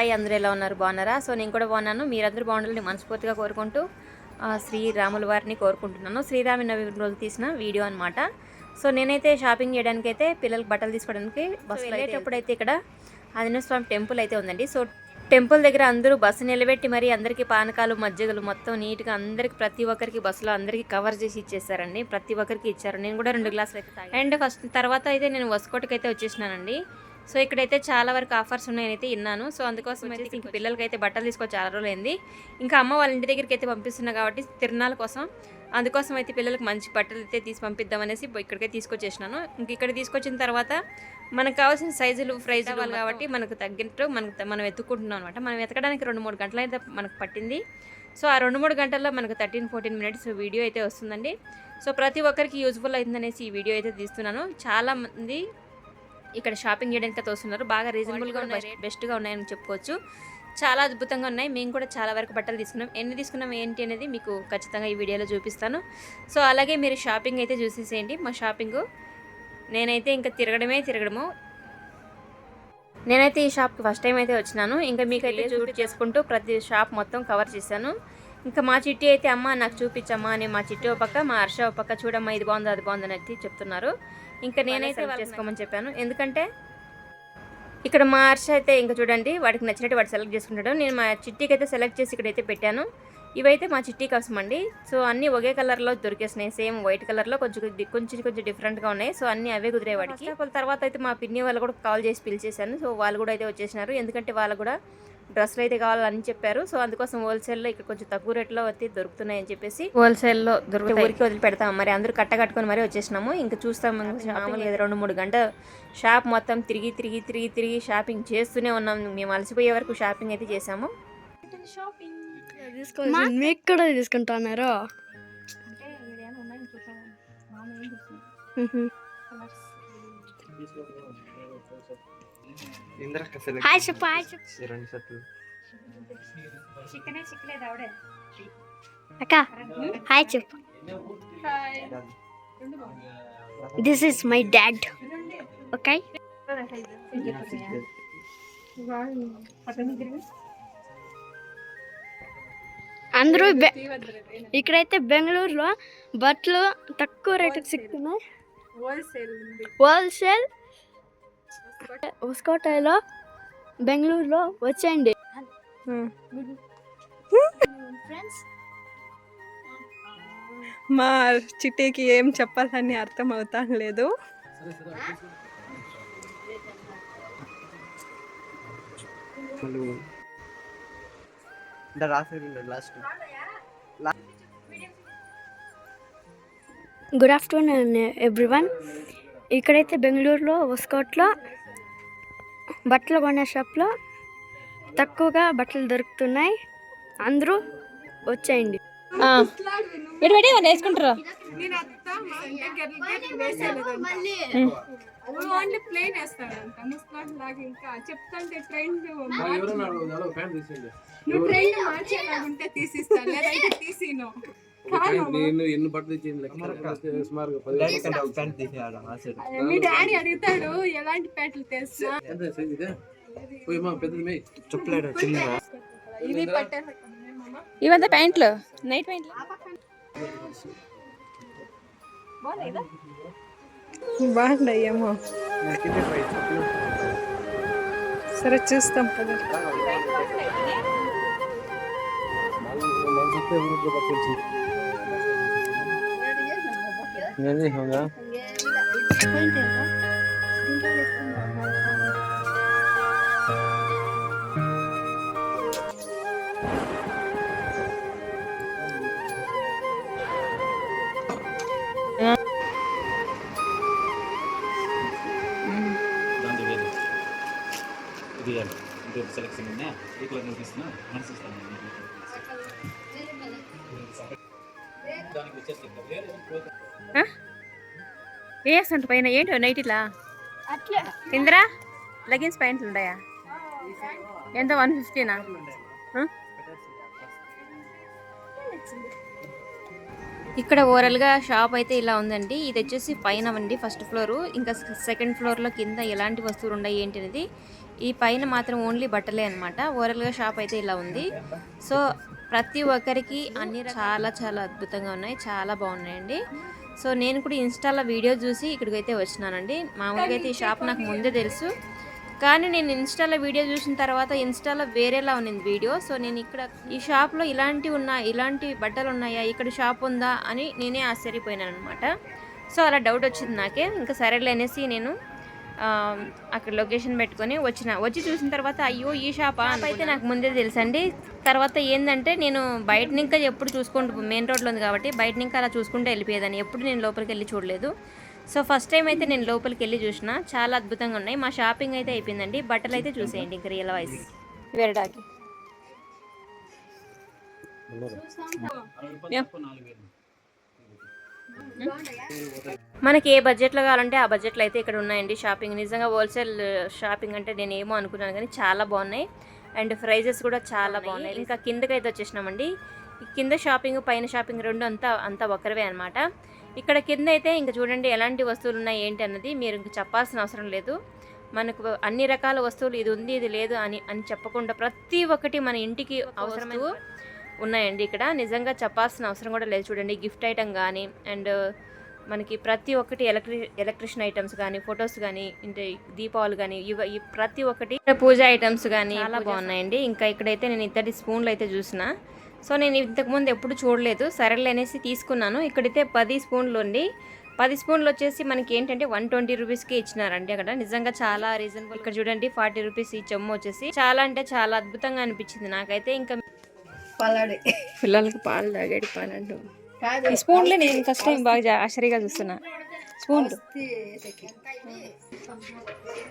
Hi అందరూ ఎలా ఉన్నారు? బాగున్నారా? సో నేను కూడా బాగున్నాను. మీరందరూ బాగుండాలని మనస్ఫూర్తిగా కోరుకుంటూ ఆ, శ్రీరాముల వారిని కోరుకుంటున్నాను. శ్రీరామి నవమి రోజు తీసిన వీడియో అనమాట సో నేనైతే షాపింగ్ చేయడానికి అయితే పిల్లలకి బట్టలు తీసుకోవడానికి బస్సు వెళ్ళేటప్పుడు అయితే ఇక్కడ ఆంజనేయ స్వామి టెంపుల్ అయితే ఉందండి. సో టెంపుల్ దగ్గర అందరూ బస్సు నిలబెట్టి మరి అందరికీ పానకాలు మజ్జిగలు మొత్తం నీట్గా అందరికి ప్రతి ఒక్కరికి బస్సులో అందరికీ కవర్ చేసి ఇచ్చేసారండి ప్రతి ఒక్కరికి ఇచ్చారు. నేను కూడా రెండు గ్లాసులు అయితే. అండ్ ఫస్ట్ తర్వాత అయితే నేను వసుకోటికి అయితే వచ్చేసినానండి. సో ఇక్కడైతే చాలా వరకు ఆఫర్స్ ఉన్నాయని అయితే విన్నాను. సో అందుకోసం అయితే ఇంక పిల్లలకి అయితే బట్టలు తీసుకొచ్చి చాలా రోజులైంది ఇంకా అమ్మ వాళ్ళ ఇంటి దగ్గరికి అయితే పంపిస్తున్నా కాబట్టి తిరునాళ్ళ కోసం అందుకోసం అయితే పిల్లలకు మంచి బట్టలు అయితే తీసి పంపిద్దామనేసి ఇక్కడికే తీసుకొచ్చేసినాను. ఇంక ఇక్కడ తీసుకొచ్చిన తర్వాత మనకు కావాల్సిన సైజులు ప్రైజ్ అవ్వాలి కాబట్టి మనకు తగ్గినట్టు మనకు మనం వెతుక్కుంటున్నాం అనమాట మనం వెతకడానికి రెండు మూడు గంటలు అయితే మనకు పట్టింది. సో ఆ రెండు మూడు గంటల్లో మనకు థర్టీన్ ఫోర్టీన్ మినిట్స్ వీడియో అయితే వస్తుందండి. సో ప్రతి ఒక్కరికి యూజ్ఫుల్ అవుతుందనేసి ఈ వీడియో అయితే తీస్తున్నాను. చాలా మంది ఇక్కడ షాపింగ్ చేయడానికి అయితే వస్తున్నారు బాగా రీజనబుల్గా ఉన్నాయి బెస్ట్గా ఉన్నాయని చెప్పుకోవచ్చు. చాలా అద్భుతంగా ఉన్నాయి. మేము కూడా చాలా వరకు బట్టలు తీసుకున్నాం. ఎన్ని తీసుకున్నాం ఏంటి అనేది మీకు ఖచ్చితంగా ఈ వీడియోలో చూపిస్తాను. సో అలాగే మీరు షాపింగ్ అయితే చూసేసేయండి. మా షాపింగ్ నేనైతే ఇంకా తిరగడమే తిరగడము. నేనైతే ఈ షాప్కి ఫస్ట్ టైం అయితే వచ్చినాను. ఇంకా మీకైతే షూట్ చేసుకుంటూ ప్రతి షాప్ మొత్తం కవర్ చేశాను. ఇంకా మా చిట్టి అయితే అమ్మ నాకు చూపించమ్మా అని మా చిట్టి ఒక పక్క మా హర్ష ఒక పక్క చూడమ్మా ఇది బాగుంది అది బాగుంది అని చెప్తున్నారు. ఇంకా నేనైతే సెలెక్ట్ చేసుకోమని చెప్పాను. ఎందుకంటే ఇక్కడ మా హర్ష అయితే ఇంకా చూడండి వాడికి నచ్చినట్టు వాడు సెలెక్ట్ చేసుకుంటాడు. నేను మా చిట్టికి అయితే సెలెక్ట్ చేసి ఇక్కడైతే పెట్టాను. ఇవైతే మా చిట్టి కోసం అండి. సో అన్నీ ఒకే కలర్లో దొరికేసినాయి. సేమ్ వైట్ కలర్లో కొంచెం కొంచెం కొంచెం డిఫరెంట్గా ఉన్నాయి. సో అన్నీ అవే కుదిరే వాడికి. తర్వాత అయితే మా పిన్ని వాళ్ళు కూడా కాల్ చేసి పిలిచేశాను సో వాళ్ళు కూడా అయితే వచ్చేసినారు. ఎందుకంటే వాళ్ళు కూడా డ్రెస్సులు అయితే కావాలని చెప్పారు. సో అందుకోసం హోల్సేల్లో ఇక్కడ కొంచెం తక్కువ రేట్లో అయితే దొరుకుతున్నాయని చెప్పేసి హోల్సేల్లో దొరుకుతాయి. ఊరికి వదిలి పెడతాం మరి అందరూ కట్ట కట్టుకొని మరీ వచ్చేసినాము. ఇంకా చూస్తాం. మామూలుగా రెండు మూడు గంటలు షాప్ మొత్తం తిరిగి తిరిగి తిరిగి తిరిగి షాపింగ్ చేస్తూనే ఉన్నాం. మేము అలసిపోయే వరకు షాపింగ్ అయితే చేసాము తీసుకోవాలి మీకు కూడా తీసుకుంటున్నారు ఇంద్రక్క హాయ్ చెప్పు హాయ్ చెప్పు. రెండు అక్క హాయ్ చెప్పు. This is my dad okay అందరూ ఇక్కడైతే బెంగళూరులో బట్టలు తక్కువ రేటుకి సిక్కున్నాయి. హోల్సేల్ ఉస్కోటాలో బెంగళూరులో వచ్చేయండి. ఫ్రెండ్స్. మా చిట్టికి ఏం చెప్పాలని అర్థం అవుతా లేదు గుడ్ ఆఫ్టర్నూన్ ఎవ్రీవన్. ఇక్కడైతే బెంగళూరులో ఉస్కోట్లో బట్టలు కొనే షాప్లో తక్కువగా బట్టలు దొరుకుతున్నాయి. అందరూ వచ్చేయండి. వేసుకుంటారు. ఓన్లీ ప్లేన్ వేస్తాడంట ముస్లాట్ లాగా ఇంకా చెప్తాంటే ట్రెండ్ నువ్వు ట్రెండ్ మార్చేలాగా ఉంటే తీసిస్తా లేదంటే తీసిను. నేను ఎన్ని బట్టలు ఇచ్చింది సుమారుగా? పది మీ డాడీ అడుగుతాడు ఎలాంటి ప్యాట్లు తెస్తా? పెద్దది చెప్పలేడు ఇది ఇవంతా ప్యాంట్లు. నైట్ ప్యాంట్లు సరే చూస్తాం కదా మనసు వృద్ధి పట్టించి నేను హోగా దాంతో వేరు ఇది కాదు ఇంకో సెలెక్షన్ ఉన్నాయి ఈ కలర్ చూపిస్తున్నా మనసు ఇస్తాను వేస్తుంట పైన? ఏంటో నైట్ ఇలా ఇందిరా లెగిన్స్ ప్యాంట్లు ఉన్నాయా ఎంత? వన్ ఫిఫ్టీనా? ఇక్కడ ఓవరాల్గా షాప్ అయితే ఇలా ఉందండి. ఇది వచ్చేసి పైన అండి ఫస్ట్ ఫ్లోరు. ఇంకా సెకండ్ ఫ్లోర్లో కింద ఎలాంటి వస్తువులు ఉన్నాయి ఏంటి అనేది. ఈ పైన మాత్రం ఓన్లీ బట్టలే అనమాట ఓవరాల్గా షాప్ అయితే ఇలా ఉంది. సో ప్రతి ఒక్కరికి అన్ని చాలా చాలా అద్భుతంగా ఉన్నాయి. చాలా బాగున్నాయండి. సో నేను కూడా ఇన్స్టాలో వీడియో చూసి ఇక్కడికి అయితే వచ్చినానండి. మామూలుగా అయితే ఈ షాప్ నాకు ముందే తెలుసు. కానీ నేను ఇన్స్టాలో వీడియో చూసిన తర్వాత ఇన్స్టాలో వేరేలా ఉన్నింది వీడియో. సో నేను ఇక్కడ ఈ షాప్లో ఇలాంటివి ఉన్నా ఇలాంటి బట్టలు ఉన్నాయా ఇక్కడ షాప్ ఉందా అని నేనే ఆశ్చర్యపోయినాను అనమాట సో అలా డౌట్ వచ్చింది నాకే. ఇంకా సరేలే అనేసి నేను అక్కడ లొకేషన్ పెట్టుకొని వచ్చిన వచ్చి చూసిన తర్వాత అయ్యో ఈ షాపా అయితే నాకు ముందే తెలుసండి. తర్వాత ఏంటంటే నేను బయట ఇంకా ఎప్పుడు చూసుకుంటూ మెయిన్ రోడ్లో ఉంది కాబట్టి బయట ఇంకా అలా చూసుకుంటూ వెళ్ళిపోయేదాన్ని. ఎప్పుడు నేను లోపలికి వెళ్ళి చూడలేదు. సో ఫస్ట్ టైం అయితే నేను లోపలికి వెళ్ళి చూసిన. చాలా అద్భుతంగా ఉన్నాయి. మా షాపింగ్ అయితే అయిపోయిందండి. బట్టలు అయితే చూసేయండి ఇంకా రియల్ వాయిస్ వేరడాకి మనకి ఏ బడ్జెట్లో కావాలంటే ఆ బడ్జెట్లో అయితే ఇక్కడ ఉన్నాయండి షాపింగ్. నిజంగా హోల్సేల్ షాపింగ్ అంటే నేను ఏమో అనుకున్నాను కానీ చాలా బాగున్నాయి. అండ్ ప్రైజెస్ కూడా చాలా బాగున్నాయి. ఇంకా కిందకి అయితే వచ్చేసినామండి కింద షాపింగ్ పైన షాపింగ్ రెండు అంతా అంతా ఒకరివే అనమాట ఇక్కడ కింద అయితే ఇంకా చూడండి ఎలాంటి వస్తువులు ఉన్నాయి ఏంటి అన్నది మీరు ఇంక చెప్పాల్సిన అవసరం లేదు. మనకు అన్ని రకాల వస్తువులు ఇది ఉంది ఇది లేదు అని అని చెప్పకుండా ప్రతి ఒక్కటి మన ఇంటికి అవసరమైన ఉన్నాయండి ఇక్కడ. నిజంగా చెప్పాల్సిన అవసరం కూడా లేదు చూడండి. గిఫ్ట్ ఐటమ్ కానీ అండ్ మనకి ప్రతి ఒక్కటి ఎలక్ట్రి ఎలక్ట్రిషన్ ఐటమ్స్ కానీ ఫొటోస్ కానీ అంటే దీపావళి కానీ ఇవ ఈ ప్రతి ఒక్కటి పూజ ఐటమ్స్ కానీ చాలా బాగున్నాయండి ఇంకా ఇక్కడైతే నేను ఇద్దరి స్పూన్లు అయితే చూసిన. సో నేను ఇంతకుముందు ఎప్పుడు చూడలేదు. సరేలే అనేసి తీసుకున్నాను. ఇక్కడైతే పది స్పూన్లు ఉండి పది స్పూన్లు వచ్చేసి మనకి ఏంటంటే వన్ ట్వంటీ రూపీస్కి ఇచ్చినారండి అక్కడ. నిజంగా చాలా రీజనబుల్. ఇక్కడ చూడండి ఫార్టీ రూపీస్ ఈ చెమ్ము వచ్చేసి. చాలా అంటే చాలా అద్భుతంగా అనిపించింది నాకైతే. ఇంకా పిల్లలకి పాలు తాగేది పాలు అంటూ. ఈ స్పూన్లే నేను ఫస్ట్ టైం బాగా ఆశ్చర్యగా చూస్తున్నా. స్పూన్లు.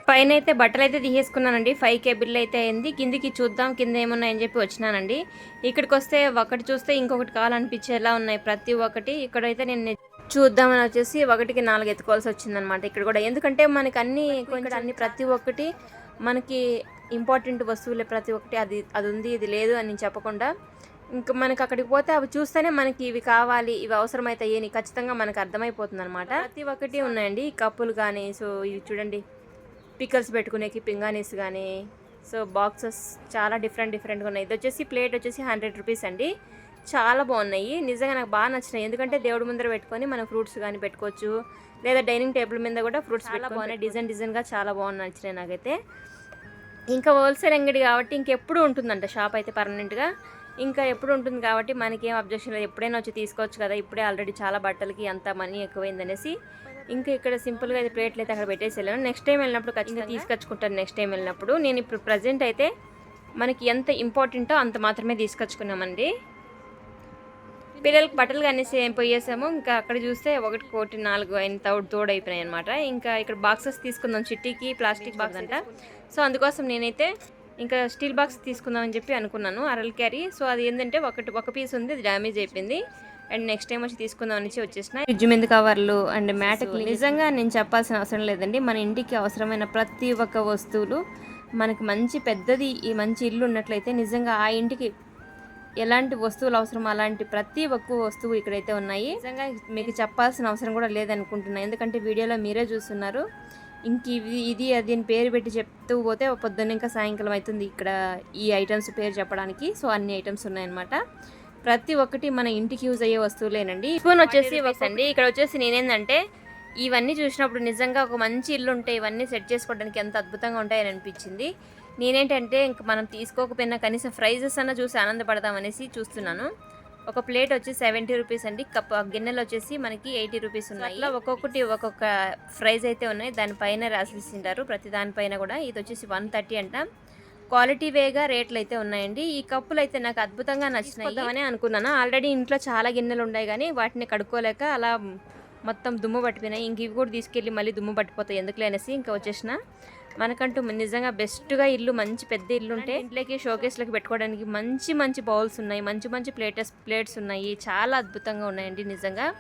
పైన అయితే బట్టలు అయితే తీసేసుకున్నానండి. ఫైవ్ కే బిల్ అయితే అయింది. కిందికి చూద్దాం కింద ఏమున్నాయని చెప్పి వచ్చినానండి. ఇక్కడికి వస్తే ఒకటి చూస్తే ఇంకొకటి కావాలనిపించేలా ఉన్నాయి? ప్రతి ఒక్కటి ఇక్కడైతే నేను చూద్దామని వచ్చేసి ఒకటికి నాలుగు ఎత్తుకోవాల్సి వచ్చిందనమాట ఇక్కడ కూడా. ఎందుకంటే మనకి అన్ని అన్ని ప్రతి ఒక్కటి మనకి ఇంపార్టెంట్ వస్తువులే ప్రతి ఒక్కటి అది అది ఉంది ఇది లేదు అని చెప్పకుండా ఇంకా మనకి అక్కడికి పోతే అవి చూస్తేనే మనకి ఇవి కావాలి ఇవి అవసరమైతాయి అని ఖచ్చితంగా మనకు అర్థమైపోతుంది అనమాట ప్రతి ఒక్కటి ఉన్నాయండి. కప్పులు కానీ సో ఇవి చూడండి. పికల్స్ పెట్టుకునేకి పింగానీస్ కానీ సో బాక్సెస్ చాలా డిఫరెంట్ డిఫరెంట్గా ఉన్నాయి. ఇది వచ్చేసి ప్లేట్ వచ్చేసి హండ్రెడ్ రూపీస్ అండి. చాలా బాగున్నాయి. నిజంగా నాకు బాగా నచ్చినాయి. ఎందుకంటే దేవుడి ముందర పెట్టుకొని మనం ఫ్రూట్స్ కానీ పెట్టుకోవచ్చు. లేదా డైనింగ్ టేబుల్ మీద కూడా ఫ్రూట్స్ చాలా బాగున్నాయి డిజైన్ డిజైన్గా చాలా బాగున్నాయి నచ్చినాయి నాకైతే. ఇంకా హోల్సేల్ అంగడి కాబట్టి ఇంకెప్పుడు ఉంటుందంట షాప్ అయితే పర్మనెంట్గా. ఇంకా ఎప్పుడు ఉంటుంది కాబట్టి మనకి ఏం అబ్జెక్షన్ లేదు. ఎప్పుడైనా వచ్చి తీసుకోవచ్చు కదా. ఇప్పుడే ఆల్రెడీ చాలా బట్టలకి అంత మనీ ఎక్కువైందనేసి ఇంకా ఇక్కడ సింపుల్గా అయితే ప్లేట్లు అయితే అక్కడ పెట్టేసి వెళ్ళాను. నెక్స్ట్ టైం వెళ్ళినప్పుడు ఖచ్చితంగా తీసుకొచ్చుకుంటాను నెక్స్ట్ టైం వెళ్ళినప్పుడు. నేను ఇప్పుడు ప్రజెంట్ అయితే మనకి ఎంత ఇంపార్టెంటో అంత మాత్రమే తీసుకొచ్చుకున్నామండి. పిల్లలకి బట్టలు కనేసి ఏం పోయేసాము. ఇంకా అక్కడ చూస్తే ఒకటి కోటి నాలుగు అయిన తోడు తోడు అయిపోయినాయి అనమాట ఇంకా ఇక్కడ బాక్సెస్ తీసుకుందాం చిట్టీకి ప్లాస్టిక్ బాక్స్ అంట సో అందుకోసం నేనైతే ఇంకా స్టీల్ బాక్స్ తీసుకుందామని చెప్పి అనుకున్నాను అరల్ క్యారీ. సో అది ఏంటంటే ఒకటి ఒక పీస్ ఉంది అది డ్యామేజ్ అయిపోయింది. అండ్ నెక్స్ట్ టైం వచ్చి తీసుకుందాం అనేసి వచ్చేసిన. ఫ్రిడ్జ్ మీద కవర్లు అండ్ మ్యాట్ నిజంగా నేను చెప్పాల్సిన అవసరం లేదండి. మన ఇంటికి అవసరమైన ప్రతి ఒక్క వస్తువులు మనకి మంచి పెద్దది ఈ మంచి ఇల్లు ఉన్నట్లయితే నిజంగా ఆ ఇంటికి ఎలాంటి వస్తువులు అవసరం? అలాంటి ప్రతి ఒక్క వస్తువు ఇక్కడైతే ఉన్నాయి. నిజంగా మీకు చెప్పాల్సిన అవసరం కూడా లేదనుకుంటున్నా. ఎందుకంటే వీడియోలో మీరే చూస్తున్నారు. ఇంక ఇది అది అని పేరు పెట్టి చెప్తూ పోతే పొద్దున్న ఇంకా సాయంకాలం అవుతుంది ఇక్కడ ఈ ఐటమ్స్ పేరు చెప్పడానికి. సో అన్ని ఐటమ్స్ ఉన్నాయన్నమాట. ప్రతి ఒక్కటి మన ఇంటికి యూజ్ అయ్యే వస్తువులేనండి. స్పూన్ వచ్చేసి అండి. ఇక్కడ వచ్చేసి నేనేందంటే ఇవన్నీ చూసినప్పుడు నిజంగా ఒక మంచి ఇల్లు ఉంటే ఇవన్నీ సెట్ చేసుకోవడానికి ఎంత అద్భుతంగా ఉంటాయని అనిపించింది. నేనేంటంటే ఇంక మనం తీసుకోకపోయినా కనీసం ప్రైజెస్ అన్న చూసి ఆనందపడదామనేసి చూస్తున్నాను. ఒక ప్లేట్ వచ్చి సెవెంటీ రూపీస్ అండి. కప్ గిన్నెలు వచ్చేసి మనకి ఎయిటీ రూపీస్ ఉన్నాయి. అట్లా ఒక్కొక్కటి ఒక్కొక్క ప్రైజ్ అయితే ఉన్నాయి. దానిపైన రాసిస్తుంటారు. ప్రతి దానిపైన కూడా. ఇది వచ్చేసి వన్ థర్టీ అంట. క్వాలిటీ వేగా రేట్లు అయితే ఉన్నాయండి. ఈ కప్పులు అయితే నాకు అద్భుతంగా నచ్చినాయి. అనుకున్నాను. ఆల్రెడీ ఇంట్లో చాలా గిన్నెలు ఉన్నాయి కానీ వాటిని కడుక్కోలేక అలా మొత్తం దుమ్ము పట్టిపోయినాయి. ఇంక ఇవి కూడా తీసుకెళ్ళి మళ్ళీ దుమ్ము పట్టిపోతాయి. ఎందుకులే అనేసి ఇంకా వచ్చేసిన. మనకంటూ నిజంగా బెస్ట్గా ఇల్లు మంచి పెద్ద ఇల్లు ఉంటే ఇంట్లోకి షోకేస్లోకి పెట్టుకోవడానికి మంచి మంచి బౌల్స్ ఉన్నాయి మంచి మంచి ప్లేటెస్ ప్లేట్స్ ఉన్నాయి. చాలా అద్భుతంగా ఉన్నాయండి నిజంగా.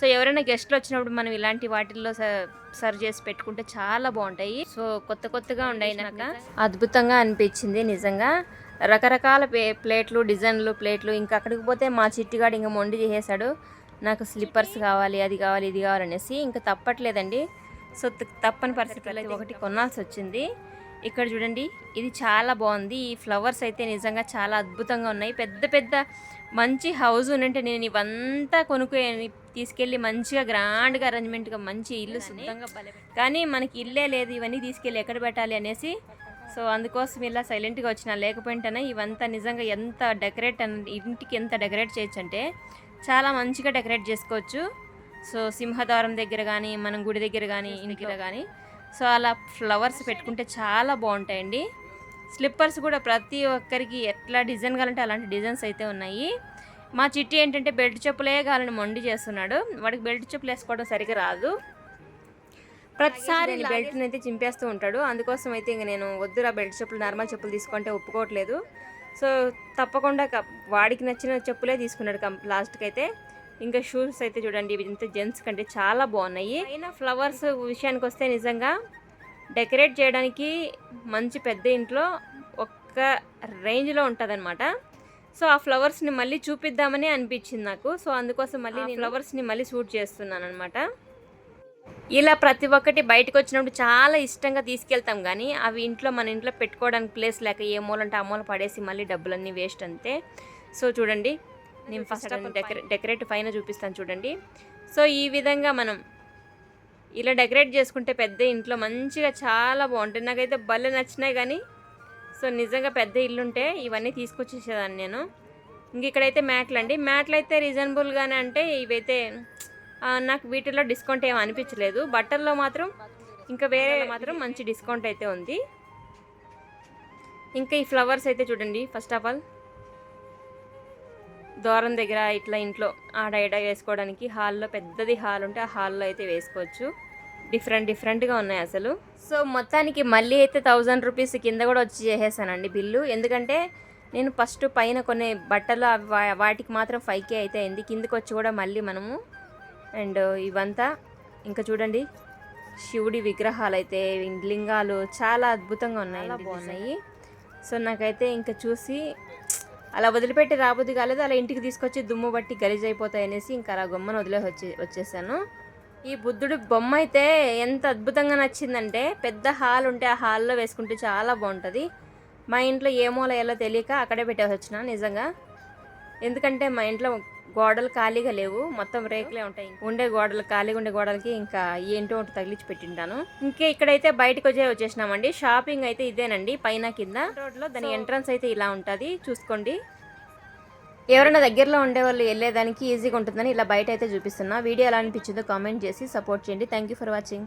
సో ఎవరైనా గెస్ట్లు వచ్చినప్పుడు మనం ఇలాంటి వాటిల్లో సర్వ్ చేసి పెట్టుకుంటే చాలా బాగుంటాయి. సో కొత్త కొత్తగా ఉన్నాయి నాకు. అద్భుతంగా అనిపించింది నిజంగా. రకరకాల ప్లే- ప్లేట్లు డిజైన్లు ప్లేట్లు ఇంకా అక్కడికి పోతే మా చిట్టిగాడు ఇంకా మొండి చేసేసాడు. నాకు స్లిప్పర్స్ కావాలి అది కావాలి ఇది కావాలనేసి ఇంకా తప్పట్లేదండి. సో తప్పని పరిస్థితుల్లో అయితే ఒకటి కొనాల్సి వచ్చింది ఇక్కడ చూడండి ఇది చాలా బాగుంది. ఈ ఫ్లవర్స్ అయితే నిజంగా చాలా అద్భుతంగా ఉన్నాయి. పెద్ద పెద్ద మంచి హౌస్ ఉంటే నేను ఇవంతా కొనుక్కొని తీసుకెళ్ళి మంచిగా గ్రాండ్గా అరేంజ్మెంట్గా మంచి ఇల్లు శుద్ధంగా కానీ మనకి ఇల్లే లేదు. ఇవన్నీ తీసుకెళ్ళి ఎక్కడ పెట్టాలి అనేసి. సో అందుకోసం ఇలా సైలెంట్గా వచ్చిన లేకపోయింటేనే ఇవంతా నిజంగా ఎంత డెకరేట్ అన్- ఇంటికి ఎంత డెకరేట్ చేయొచ్చు అంటే చాలా మంచిగా డెకరేట్ చేసుకోవచ్చు. సో సింహద్వారం దగ్గర కానీ మనం గుడి దగ్గర కానీ ఇంటిలో. కానీ సో అలా ఫ్లవర్స్ పెట్టుకుంటే చాలా బాగుంటాయండి. స్లిప్పర్స్ కూడా ప్రతి ఒక్కరికి ఎట్లా డిజైన్ కావాలంటే అలాంటి డిజైన్స్ అయితే ఉన్నాయి. మా చిట్టి ఏంటంటే బెల్ట్ చెప్పులే కావాలని మొండి చేస్తున్నాడు. వాడికి బెల్ట్ చెప్పులు వేసుకోవడం సరిగ్గా రాదు. ప్రతిసారి బెల్ట్ని అయితే చింపేస్తూ ఉంటాడు. అందుకోసం అయితే ఇంక నేను వద్దురా బెల్ట్ చెప్పులు నార్మల్ చెప్పులు తీసుకుంటే ఒప్పుకోవట్లేదు. సో తప్పకుండా వాడికి నచ్చిన చెప్పులే తీసుకున్నాడు కం లాస్ట్కి అయితే ఇంకా షూస్ అయితే చూడండి ఇవి ఇంత జెంట్స్ కంటే చాలా బాగున్నాయి. అయినా ఫ్లవర్స్ విషయానికి వస్తే నిజంగా డెకరేట్ చేయడానికి మంచి పెద్ద ఇంట్లో ఒక్క రేంజ్లో ఉంటుందన్నమాట. సో ఆ ఫ్లవర్స్ని మళ్ళీ చూపిద్దామని అనిపించింది నాకు. సో అందుకోసం మళ్ళీ నేను ఫ్లవర్స్ని మళ్ళీ షూట్ చేస్తున్నాను అనమాట ఇలా ప్రతి ఒక్కటి బయటకు వచ్చినప్పుడు చాలా ఇష్టంగా తీసుకెళ్తాం కానీ అవి ఇంట్లో మన ఇంట్లో పెట్టుకోవడానికి ప్లేస్ లేక ఏ మూలంటే ఆ మూల పడేసి మళ్ళీ డబ్బులన్నీ వేస్ట్ అంతే. సో చూడండి నేను ఫస్ట్ డెకరే డెకరేట్ పైన చూపిస్తాను చూడండి. సో ఈ విధంగా మనం ఇలా డెకరేట్ చేసుకుంటే పెద్ద ఇంట్లో మంచిగా చాలా బాగుంటుంది నాకైతే భలే నచ్చినాయి కానీ సో నిజంగా పెద్ద ఇల్లు ఉంటే ఇవన్నీ తీసుకొచ్చేసేదాన్ని నేను. ఇంక ఇక్కడైతే మ్యాట్లు అండి. మ్యాట్లు అయితే రీజనబుల్గానే అంటే ఇవైతే నాకు వీటిలో డిస్కౌంట్ ఏమి అనిపించలేదు. బట్టల్లో మాత్రం ఇంకా వేరే మాత్రం మంచి డిస్కౌంట్ అయితే ఉంది. ఇంకా ఈ ఫ్లవర్స్ అయితే చూడండి ఫస్ట్ ఆఫ్ ఆల్. దూరం దగ్గర ఇట్లా ఇంట్లో ఆడ ఈడ వేసుకోవడానికి హాల్లో పెద్దది హాల్ ఉంటే ఆ హాల్లో అయితే వేసుకోవచ్చు. డిఫరెంట్ డిఫరెంట్గా ఉన్నాయి అసలు. సో మొత్తానికి మళ్ళీ అయితే థౌజండ్ రూపీస్ కింద కూడా వచ్చి చేసేసానండి బిల్లు. ఎందుకంటే నేను ఫస్ట్ పైన కొన్ని బట్టలు వాటికి మాత్రం ఫైవ్ కే అయితే అయింది. కిందకి వచ్చి కూడా మళ్ళీ మనము అండ్ ఇవంతా ఇంకా చూడండి. శివుడి విగ్రహాలు అయితే లింగాలు చాలా అద్భుతంగా ఉన్నాయి బాగున్నాయి. సో నాకైతే ఇంకా చూసి అలా వదిలిపెట్టి రాబుద్ది కాలేదు. అలా ఇంటికి తీసుకొచ్చి దుమ్ము బట్టి గలీజ్ అయిపోతాయి అనేసి ఇంకా అలా గొమ్మను వదిలే వచ్చి వచ్చేసాను. ఈ బుద్ధుడు బొమ్మ అయితే ఎంత అద్భుతంగా నచ్చిందంటే పెద్ద హాల్ ఉంటే ఆ హాల్లో వేసుకుంటే చాలా బాగుంటుంది. మా ఇంట్లో ఏమో ఎలా తెలియక అక్కడే పెట్టేసి వచ్చిన నిజంగా. ఎందుకంటే మా ఇంట్లో గోడలు ఖాళీగా లేవు. మొత్తం రేకులే ఉంటాయి. ఉండే గోడలు ఖాళీగా ఉండే గోడలకి ఇంకా ఏంటో ఒకటి తగిలించి పెట్టింటాను. ఇంకా ఇక్కడైతే బయటకు వచ్చే వచ్చేసినామండి. షాపింగ్ అయితే ఇదేనండి పైన కింద. రోడ్లో దాని ఎంట్రన్స్ అయితే ఇలా ఉంటుంది. చూసుకోండి. ఎవరైనా దగ్గరలో ఉండే వాళ్ళు వెళ్ళేదానికి ఈజీగా ఉంటుందని ఇలా బయట అయితే చూపిస్తున్నా. వీడియో ఎలా అనిపించిందో కామెంట్ చేసి సపోర్ట్ చేయండి. Thank you for watching